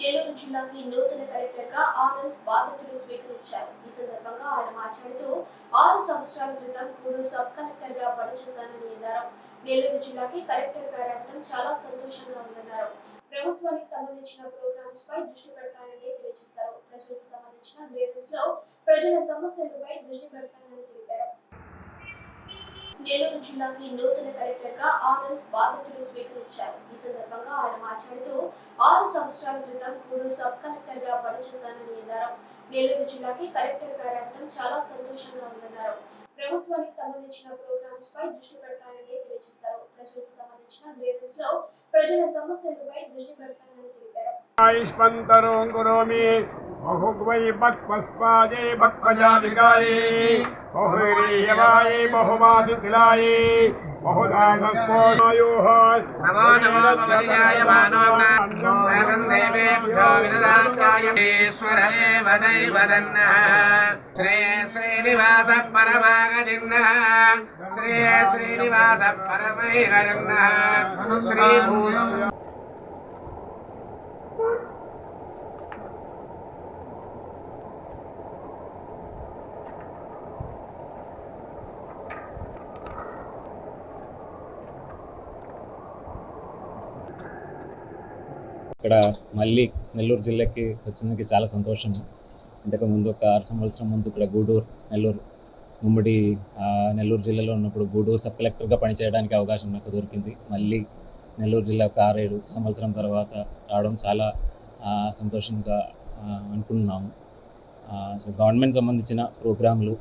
నెల్లూరు జిల్లాకి నూతన కలెక్టర్గా ఆనంద్ బాధ్యతలు స్వీకరించారు. ఈ సందర్భంగా ఆయన మాట్లాడుతూ ఆరు సంవత్సరాల క్రితం గూడూరు సబ్ కలెక్టర్గా పనిచేశానని అన్నారు. నెల్లూరు జిల్లాకి కలెక్టర్గా రావడం చాలా సంతోషంగా ఉందన్నారు. ప్రభుత్వానికి సంబంధించిన ప్రోగ్రామ్స్ పై దృష్టి పెడతానని తెలియజేశారు. ప్రజలకు సంబంధించిన గ్రేవెన్స్లో ప్రజల సమస్యలపై దృష్టి పెడతానని తెలిపారు. నెల్లూరు జిల్లాకి నూతన కలెక్టర్గా ఆనంద్ బాధ్యతలు స్వీకరించారు. ఈ సందర్భంగా ఆయన మాట్లాడుతూ ఆరు సంవత్సరాల క్రితం గూడూరు సబ్ కలెక్టర్గా పనిచేశానని అన్నారు. నెల్లూరు జిల్లాకి కలెక్టర్గా రావడం చాలా సంతోషంగా ఉందన్నారు. ప్రభుత్వానికి సంబంధించిన ప్రోగ్రామ్స్ పై దృష్టి పెడతానని తెలియజేశారు. ప్రజలకు సంబంధించిన గ్రేవెన్స్లో ప్రజల సమస్యలపై దృష్టి పెడతానని తెలిపారు. आयुष्मन्तरो करोमि बहुग्वै भक्पस्पादे भक्पजाधिकाये बहुरीयवाये बहुमासिथिलाये बहुदासस्पोयोः नमो नमो भवदियाय मानवम् देवेभ्यो श्री श्रीनिवासः परमागदिन्नः श्री श्रीनिवासः परमैगदिन्नः श्रीभू ఇక్కడ మళ్ళీ నెల్లూరు జిల్లాకి వచ్చినందుకు చాలా సంతోషం. ఇంతకు ముందు ఒక ఆరు సంవత్సరం ముందు ఇక్కడ గూడూరు నెల్లూరు ఉమ్మడి నెల్లూరు జిల్లాలో ఉన్నప్పుడు గూడూరు సబ్ కలెక్టర్గా పనిచేయడానికి అవకాశం నాకు దొరికింది. మళ్ళీ నెల్లూరు జిల్లా ఒక ఆరేడు సంవత్సరం తర్వాత రావడం చాలా సంతోషంగా అనుకుంటున్నాము. సో గవర్నమెంట్ సంబంధించిన ప్రోగ్రాంలు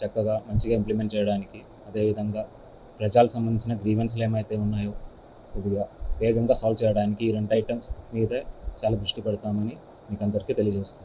చక్కగా మంచిగా ఇంప్లిమెంట్ చేయడానికి అదేవిధంగా ప్రజలకు సంబంధించిన గ్రీవెన్స్లు ఏమైతే ఉన్నాయో కొద్దిగా వేగంగా సాల్వ్ చేయడానికి ఈ రెండు ఐటమ్స్ మీద చాలా దృష్టి పెడతామని మీకు అందరికీ తెలియజేస్తున్నాను.